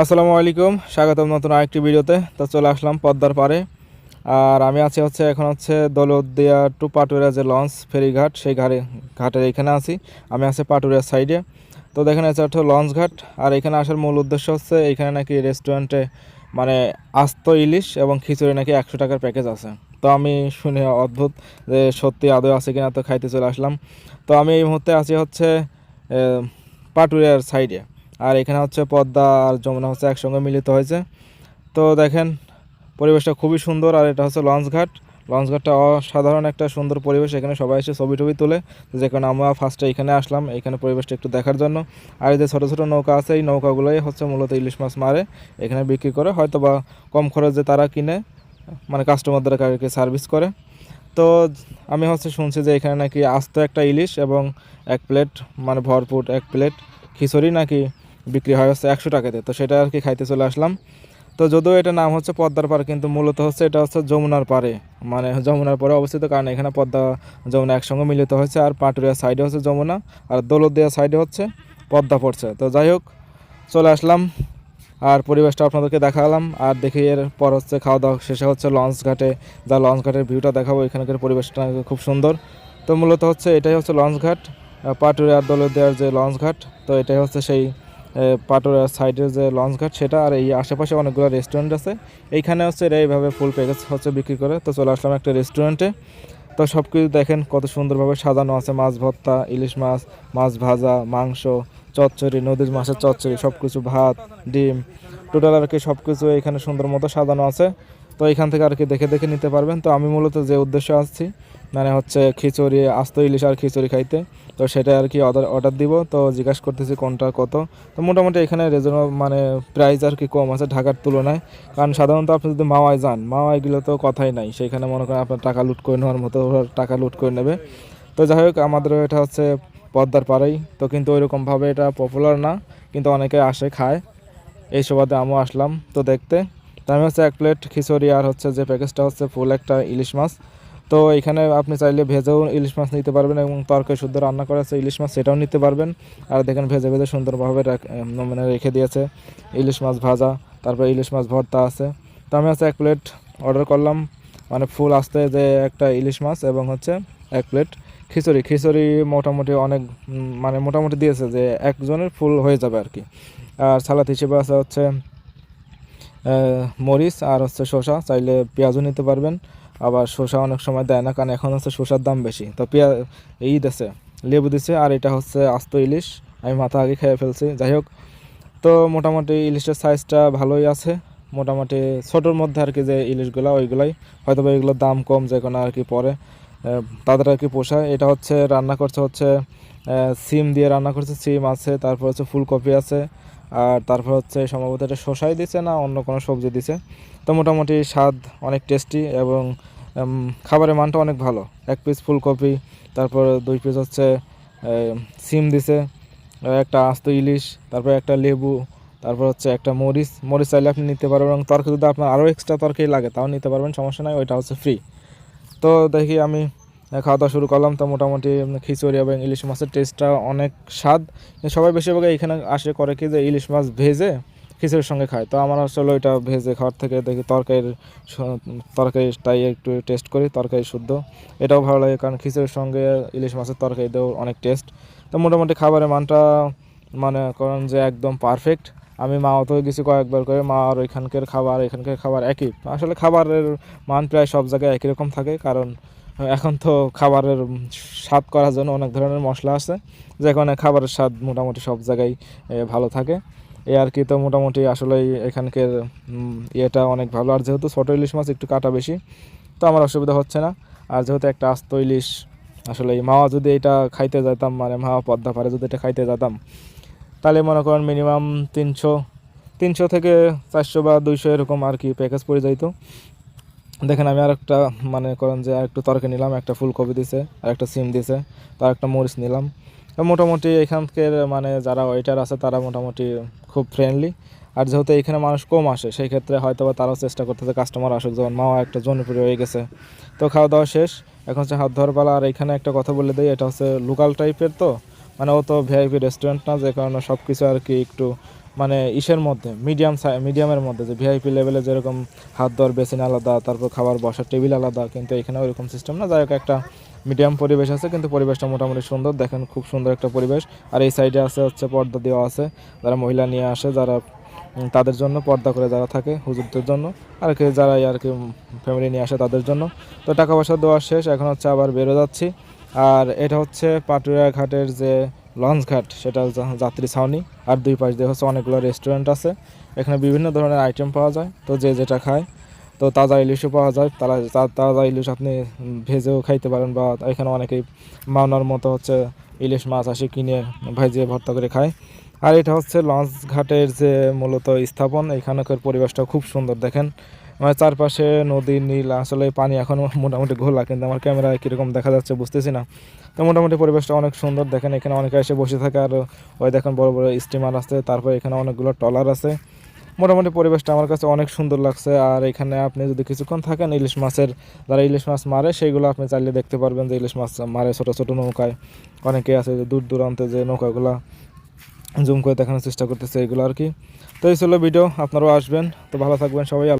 আসসালামু আলাইকুম, স্বাগতম নতুন আরেকটি ভিডিওতে। তো চলে আসলাম পদ্মার পাড়ে। আর আমি আছি হচ্ছে এখন হচ্ছে দৌলতদিয়া টু পাটুরিয়া যে লঞ্চ, ফেরিঘাট, সেই ঘাটে ঘাটের এখানে আছি। আমি আছি পাটুরিয়ার সাইডে। তো দেখেন, এটা হচ্ছে লঞ্চ ঘাট। আর এখানে আসার মূল উদ্দেশ্য হচ্ছে এখানে নাকি রেস্টুরেন্টে মানে আস্ত ইলিশ এবং খিচুড়ি নাকি একশো টাকার প্যাকেজ আছে। তো আমি শুনে অদ্ভুত যে সত্যি আদৌ আছে কিনা তো খাইতে চলে আসলাম। তো আমি এই মুহূর্তে আছি হচ্ছে পাটুরিয়ার সাইডে। আর এখানে হচ্ছে পদ্মা আর যমুনা হচ্ছে একসঙ্গে মিলিত হয়েছে। তো দেখেন, পরিবেশটা খুবই সুন্দর আর এটা হচ্ছে লঞ্চ ঘাট। লঞ্চ ঘাটটা অসাধারণ একটা সুন্দর পরিবেশ, এখানে সবাই এসে ছবি টবি তোলে। তো যেখানে আমরা ফার্স্টে এখানে আসলাম, এখানে পরিবেশটা একটু দেখার জন্য। আর এই যে ছোটো ছোটো নৌকা আছে, এই নৌকাগুলোই হচ্ছে মূলত ইলিশ মাছ মারে, এখানে বিক্রি করে। হয়তো বা কম খরচে তারা কিনে মানে কাস্টমারদের কাছে সার্ভিস করে। তো আমি হচ্ছে শুনছি যে এখানে নাকি আস্ত একটা ইলিশ এবং এক প্লেট মানে ভরপুর এক প্লেট খিচুড়ি নাকি বিক্রি হয় হচ্ছে একশো টাকাতে। তো সেটা আর কি খাইতে চলে আসলাম। তো যদিও এটা নাম হচ্ছে পদ্মার পাড় কিন্তু মূলত হচ্ছে এটা হচ্ছে যমুনার পাড়ে। মানে যমুনার পাড়ে অবস্থিত কারণ এখানে পদ্মা যমুনা একসঙ্গে মিলিত হয়েছে। আর পাটুরিয়া সাইডে হচ্ছে যমুনা আর দৌলতদিয়া সাইডে হচ্ছে পদ্মা পড়ছে। তো যাই হোক চলে আসলাম। আর পরিবেশটা আপনাদেরকে দেখালাম। আর দেখি এর পর হচ্ছে খাওয়া দাওয়া শেষে হচ্ছে লঞ্চ ঘাটে যা লঞ্চ ঘাটের ভিউটা দেখাবো। এখানকার পরিবেশটা খুব সুন্দর। তো মূলত হচ্ছে এটাই হচ্ছে লঞ্চ ঘাট আহ, পাটুরিয়ার দৌলতদিয়ার যে লঞ্চ ঘাট তো এটাই হচ্ছে সেই পাটুরিয়ার সাইডের যে লঞ্চ ঘাট, সেটা আর এই আশেপাশে অনেকগুলো রেস্টুরেন্ট আছে। এইখানে হচ্ছে এরা এইভাবে ফুল প্যাকেজ হচ্ছে বিক্রি করে। তো চলে আসলাম একটা রেস্টুরেন্টে তো সব কিছু দেখেন কত সুন্দরভাবে সাজানো আছে। মাছ ভর্তা, ইলিশ মাছ মাছ ভাজা, মাংস, চচ্চড়ি, নদীর মাছের চচ্চড়ি সব কিছু ভাত, ডিম। টোটাল আর কি সব কিছু এখানে সুন্দর মতো সাজানো আছে। তো এখান থেকে আর কি দেখে দেখে নিতে পারবেন। তো আমি মূলত যে উদ্দেশ্যে আসছি মানে হচ্ছে খিচুড়ি, আস্ত ইলিশ আর খিচুড়ি খাইতে, তো সেটা আর কি অর্ডার অর্ডার দিব। তো জিজ্ঞাসা করতেছি কোনটা কত। তো মোটামুটি এখানে রেজন মানে প্রাইস আর কি কম আছে ঢাকার তুলনায়। কারণ সাধারণত আপনি যদি মাওয়ায় যান মাওয়ায় গেলে তো কথাই নাই। সেখানে মনে করেন আপনার টাকা লুট করে নেওয়ার মতো টাকা লুট করে নেবে। তো যাই হোক আমাদের এটা হচ্ছে পদ্মার পাড়াই। তো কিন্তু ওইরকমভাবে এটা পপুলার না, কিন্তু অনেকে আসে, খায়। এই সুবাদে আমিও আসলাম, তো দেখতে। তো আমি হচ্ছে এক প্লেট খিচুড়ি আর হচ্ছে যে প্যাকেজটা হচ্ছে ফুল একটা ইলিশ মাছ। তো এখানে আপনি চাইলে ভেজেও ইলিশ মাছ নিতে পারবেন এবং তরকারি শুদ্ধ রান্না করা আছে ইলিশ মাছ, সেটাও নিতে পারবেন। আর দেখেন ভেজে ভেজে সুন্দরভাবে মানে রেখে দিয়েছে। ইলিশ মাছ ভাজা, তারপর ইলিশ মাছ ভর্তা আছে। তো আমি হচ্ছে এক প্লেট অর্ডার করলাম মানে ফুল আসতে যে একটা ইলিশ মাছ এবং হচ্ছে এক প্লেট খিচুড়ি। খিচুড়ি মোটামুটি অনেক মানে মোটামুটি দিয়েছে যে একজনের ফুল হয়ে যাবে আর কি। আর সালাদ হিসেবে আছে হচ্ছে মরিচ আর হচ্ছে শসা, চাইলে পেঁয়াজও নিতে পারবেন। আবার শসা অনেক সময় দেয় না, কারণ এখন হচ্ছে শসার দাম বেশি। তো পেঁয়াজ এই দিছে লেবু দিছে, আর এটা হচ্ছে আস্ত ইলিশ। আমি মাথা আগে খেয়ে ফেলছি, যাই হোক। তো মোটামুটি ইলিশের সাইজটা ভালোই আছে। মোটামুটি ছোটোর মধ্যে আর কি যে ইলিশগুলো, ওইগুলাই। হয়তো বা এগুলোর দাম কম যে কোনো আর কি পরে। তাদের আর কি পোষায়। এটা হচ্ছে রান্না করছে হচ্ছে সিম দিয়ে রান্না করছে, সিম আছে, তারপর হচ্ছে ফুলকপি আছে, আর তারপর হচ্ছে সম্ভবত এটা শসাই দিছে না, অন্য কোনো সবজি দিছে। তো মোটামুটি স্বাদ অনেক টেস্টি এবং খাবারের মানটা অনেক ভালো। এক পিস ফুলকপি, তারপর দুই পিস হচ্ছে সিম দিছে, একটা আস্ত ইলিশ, তারপর একটা লেবু, তারপর হচ্ছে একটা মরিচ। মরিচ চাইলে আপনি নিতে পারবেন এবং তরকারি যদি আপনার আরও এক্সট্রা তরকারি লাগে, তাও নিতে পারবেন, সমস্যা নাই, ওইটা হচ্ছে ফ্রি তো দেখি আমি খাওয়া দাওয়া শুরু করলাম। তো মোটামুটি খিচুড়ি এবং ইলিশ মাছের টেস্টটা অনেক স্বাদ। সবাই বেশিরভাগ এখানে আসে করে কি যে ইলিশ মাছ ভেজে খিচুড়ির সঙ্গে খায়। তো আমার আসলে ওইটা ভেজে খাওয়ার থেকে দেখি তরকারির তরকারিটাই একটু টেস্ট করি, তরকারি শুদ্ধ। এটাও ভালো লাগে কারণ খিচুড়ির সঙ্গে ইলিশ মাছের তরকারি দেও অনেক টেস্ট তো মোটামুটি খাবারের মানটা মানে করেন যে একদম পারফেক্ট আমি মা অত গেছি কয়েকবার করে, মা আর ওইখানকার খাবার, এখানকার খাবার একই। আসলে খাবারের মান প্রায় সব জায়গায় একই রকম থাকে, কারণ এখন তো খাবারের স্বাদ করার জন্য অনেক ধরনের মশলা আছে, যে কারণে খাবারের স্বাদ মোটামুটি সব জায়গায় ভালো থাকে। এ আর কি তো মোটামুটি আসলেই এখানকার ইয়েটা অনেক ভালো। আর যেহেতু ছোটো ইলিশ মাছ, একটু কাটা বেশি, তো আমার অসুবিধা হচ্ছে না। আর যেহেতু একটা আস্ত ইলিশ, আসলে মাওয়া যদি এটা খাইতে যেতাম মানে মাওয়া পদ্মা পারে যদি এটা খাইতে যেতাম তাহলে মনে করেন মিনিমাম তিনশো তিনশো থেকে চারশো বা দুইশো এরকম আর কি প্যাকেজ পড়ে যাইতো। দেখেন আমি আর একটা মানে করেন যে একটু তরকারি নিলাম, একটা ফুলকপি দিছে আর একটা সিম দিছে তার একটা মরিচ নিলাম। মোটামুটি এখানকার মানে যারা ওয়েটার আছে তারা মোটামুটি খুব ফ্রেন্ডলি আর যেহেতু এখানে মানুষ কম আসে, সেই ক্ষেত্রে হয়তো বা তারাও চেষ্টা করতেছে কাস্টমার আসুক, যেমন মাও একটা জনপ্রিয় হয়ে গেছে। তো খাওয়া দাওয়া শেষ, এখন হচ্ছে হাত ধোয়ার পালা। আর এখানে একটা কথা বলে দিই, এটা হচ্ছে লোকাল টাইপের তো। মানে ও তো ভিআইপি রেস্টুরেন্ট না, যে কারণে সব কিছু আর কি একটু মানে ইসের মধ্যে মিডিয়াম মিডিয়ামের মধ্যে, যে ভিআইপি লেভেলে যেরকম হাত ধোয়ার বেসিন আলাদা, তারপর খাবার বসার টেবিল আলাদা, কিন্তু এখানে ওইরকম সিস্টেম না। যাই হোক, একটা মিডিয়াম পরিবেশ আছে, কিন্তু পরিবেশটা মোটামুটি সুন্দর। দেখেন খুব সুন্দর একটা পরিবেশ। আর এই সাইডে আছে, হচ্ছে পর্দা দেওয়া আছে। যারা মহিলা নিয়ে আসে, যারা তাদের জন্য পর্দা করে যারা থাকে, হুজুরদের জন্য। আর কি যারা আর কি ফ্যামিলি নিয়ে আসে তাদের জন্য। তো টাকা পয়সা দেওয়া শেষ। এখন হচ্ছে আবার বেরো যাচ্ছি। আর এটা হচ্ছে পাটুরিয়া ঘাটের যে লঞ্চ ঘাট, সেটা যাত্রী ছাউনি। আর দুই পাশ দিয়ে হচ্ছে অনেকগুলো রেস্টুরেন্ট আছে। এখানে বিভিন্ন ধরনের আইটেম পাওয়া যায়। তো যে যেটা খায়, তো তাজা ইলিশও পাওয়া যায়। তারা তাজা ইলিশ আপনি ভেজেও খাইতে পারেন বা এখানে অনেকেই মাওনার মতো হচ্ছে ইলিশ মাছ আসে কিনে ভাজিয়ে ভর্তা করে খায়। আর এটা হচ্ছে লঞ্চ ঘাটের যে মূলত স্থাপন, এখানকার পরিবেশটা খুব সুন্দর, দেখেন। মানে চারপাশে নদী, নীল, আসলে পানি এখন মোটামুটি ঘোলা, কিন্তু আমার ক্যামেরায় কীরকম দেখা যাচ্ছে বুঝতেছি না। তো মোটামুটি পরিবেশটা অনেক সুন্দর, দেখেন এখানে অনেকে এসে বসে থাকে, আর ওই দেখেন বড় বড় স্টিমার আছে, তারপর এখানে অনেকগুলো টলার আছে। মোটামুটি পরিবেশটা আমার কাছে অনেক সুন্দর লাগছে, আর এখানে আপনি যদি কিছুক্ষণ থাকেন ইলিশ মাছের, যারা ইলিশ মাছ মারে সেইগুলো আপনি চাইলে দেখতে পারবেন যে ইলিশ মাছ মারে ছোটো ছোটো নৌকায়। অনেকে আছে যে দূর দূরান্তে যে নৌকাগুলো জুম করে দেখানোর চেষ্টা করতেছে, এগুলো আর কি। তো এই ছিল ভিডিও আপনারাও আসবেন। তো ভালো থাকবেন সবাই